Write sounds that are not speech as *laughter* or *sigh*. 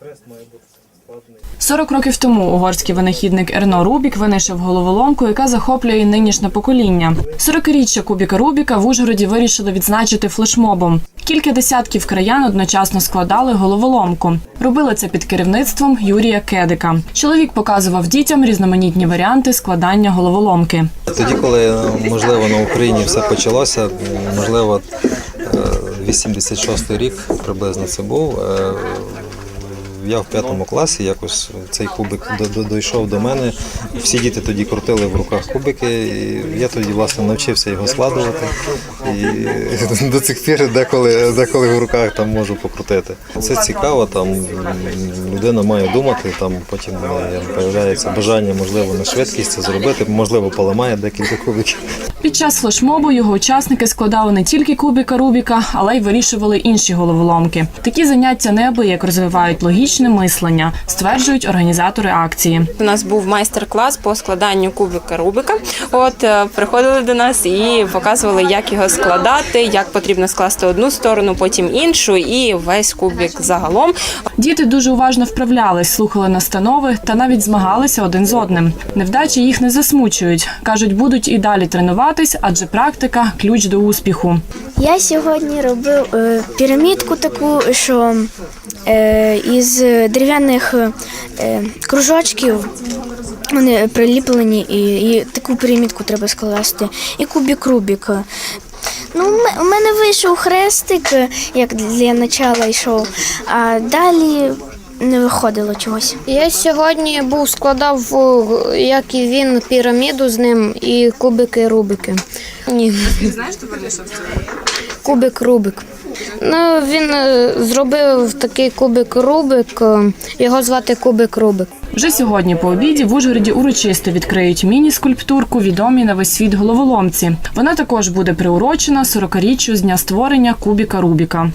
хрест має бути складений. 40 років тому угорський винахідник Ерно Рубік винайшов головоломку, яка захоплює нинішнє покоління. 40-річчя Кубіка Рубіка в Ужгороді вирішили відзначити флешмобом. Кілька десятків краян одночасно складали головоломку. Робили це під керівництвом Юрія Кедика. Чоловік показував дітям різноманітні варіанти складання головоломки. Тоді, коли можливо на Україні все почалося, можливо, е, 86-й рік приблизно це був. Е, Я в п'ятому класі якось цей кубик дійшов до мене. Всі діти тоді крутили в руках кубики. І я тоді власне навчився його складувати. І *laughs* до цих пір деколи, деколи в руках там можу покрутити. Це цікаво, там людина має думати, там потім з'являється бажання, можливо, на швидкість це зробити, можливо, поламає декілька кубиків. Під час флешмобу його учасники складали не тільки кубіка Рубіка, але й вирішували інші головоломки. Такі заняття неабияк розвивають логічне мислення, стверджують організатори акції. У нас був майстер-клас по складанню кубика Рубика. От е, приходили до нас і показували, як його складати, як потрібно скласти одну сторону, потім іншу, і весь кубик загалом. Діти дуже уважно вправлялись, слухали настанови та навіть змагалися один з одним. Невдачі їх не засмучують. кажуть, будуть і далі тренуватись, адже практика ключ до успіху. Я сьогодні робив е, пірамідку таку, що із дерев'яних е, кружочків вони приліплені, і, і таку пірамідку треба скласти. І кубік Рубік. Ну, у мене вийшов хрестик, е, як для начала йшов, а далі не виходило чогось. Я сьогодні був складав, як і він, піраміду з ним і кубики Рубики. Ні. Знаєш, ти Кубик Рубик. Ну, він е, зробив такий кубик Рубик, е, його звати Кубик Рубик. Вже сьогодні по обіді в Ужгороді урочисто відкриють міні-скульптурку відомі на весь світ головоломці. Вона також буде приурочена 40-річчю з дня створення кубіка Рубіка.